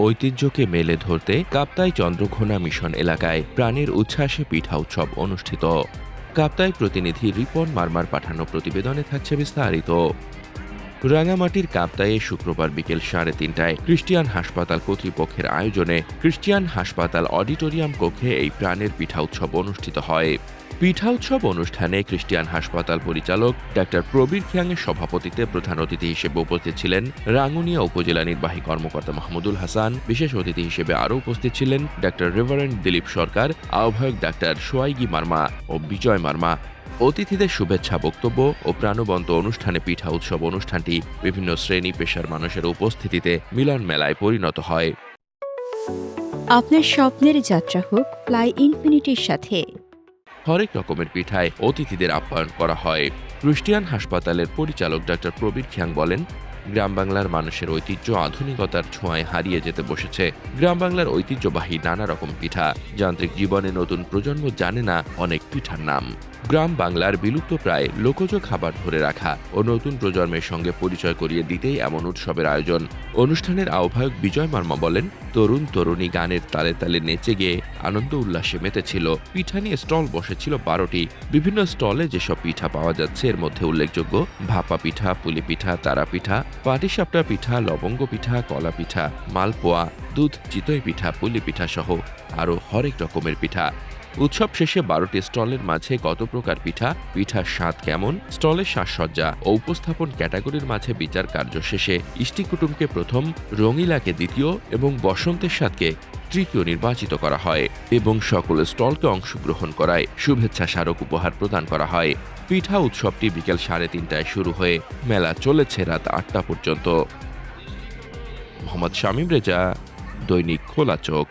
ঐতিহ্যকে মেলে ধরতে কাপ্তাই চন্দ্রঘোনা মিশন এলাকায় প্রাণের উচ্ছ্বাসে পিঠা উৎসব অনুষ্ঠিত। কাপ্তাই প্রতিনিধি রিপন মারমার পাঠানো প্রতিবেদনে থাকছে বিস্তারিত। রাঙামাটির কাপ্তায়ে শুক্রবার বিকেল সাড়ে তিনটায় ক্রিস্টিয়ান হাসপাতাল কর্তৃপক্ষের আয়োজনে ক্রিস্টিয়ান হাসপাতাল অডিটোরিয়াম কক্ষে এই প্রাণের পিঠা উৎসব অনুষ্ঠিত হয়। পিঠা উৎসব অনুষ্ঠানে ক্রিস্টিয়ান হাসপাতাল পরিচালক ডাক্তার প্রবীর খিয়াংয়ের সভাপতিত্বে প্রধান অতিথি হিসেবে উপস্থিত ছিলেন রাঙ্গুনিয়া উপজেলা নির্বাহী কর্মকর্তা মাহমুদুল হাসান। বিশেষ অতিথি হিসেবে আরও উপস্থিত ছিলেন ডাক্তার রেভারেন্ড দিলীপ সরকার, আহ্বায়ক ডাক্তার সোয়াইগি মার্মা ও বিজয় মার্মা। অতিথিদের শুভেচ্ছা বক্তব্য ও প্রাণবন্ত অনুষ্ঠানে পিঠা উৎসব অনুষ্ঠানটি বিভিন্ন শ্রেণি পেশার মানুষের উপস্থিতিতে মিলন মেলায় পরিণত হয়। আপনার স্বপ্নের যাত্রা হোক ফ্লাই ইনফিনিটির সাথে। হরেক রকমের পিঠায় অতিথিদের আপ্যায়ন করা হয়। ক্রিস্টিয়ান হাসপাতালের পরিচালক ডাক্তার প্রবীর খিয়াং বলেন গ্রাম বাংলার মানুষের ঐতিহ্য আধুনিকতার ছোঁয়ায় হারিয়ে যেতে বসেছে। গ্রাম বাংলার ঐতিহ্যবাহী নানা রকম পিঠা। যান্ত্রিক জীবনে নতুন প্রজন্ম জানে না অনেক পিঠার নাম। গ্রাম বাংলার বিলুপ্ত প্রায় লোকজ খাবার ধরে রাখা ও নতুন প্রজন্মের সঙ্গে পরিচয় করিয়ে দিতেই এমন উৎসবের আয়োজন। অনুষ্ঠানের আহ্বায়ক বিজয় মার্মা বলেন, তরুণ তরুণী গানের তালে তালে নেচে গিয়ে আনন্দ উল্লাসে মেতেছিল। পিঠা নিয়ে স্টল বসেছিল বারোটি। বিভিন্ন স্টলে যেসব পিঠা পাওয়া যাচ্ছে, এর মধ্যে উল্লেখযোগ্য ভাপা পিঠা, পুলি পিঠা, তারা পিঠা পাটিসাপটা পিঠা, লবঙ্গ পিঠা, কলা পিঠা, মালপোয়া, দুধ, চিতই পিঠা, পুলি পিঠা সহ আরও হরেক রকমের পিঠা। উৎসব শেষে বারোটি স্টলের মাঝে কত প্রকার পিঠা, পিঠার স্বাদ কেমন, স্টলের সাজসজ্জা ও উপস্থাপন ক্যাটাগরির মাঝে বিচার কার্য শেষে ইষ্টি কুটুমকে প্রথম, রঙিলাকে দ্বিতীয় এবং বসন্তের স্বাদকে তৃতীয় নির্বাচিত করা হয় এবং সকল স্টলকে অংশগ্রহণ করায় শুভেচ্ছা স্মারক উপহার প্রদান করা হয়। পিঠা উৎসবটি বিকেল সাড়ে তিনটায় শুরু হয়ে মেলা চলেছে রাত আটটা পর্যন্ত। মোহাম্মদ শামীম রেজা, দৈনিক খোলা চোখ।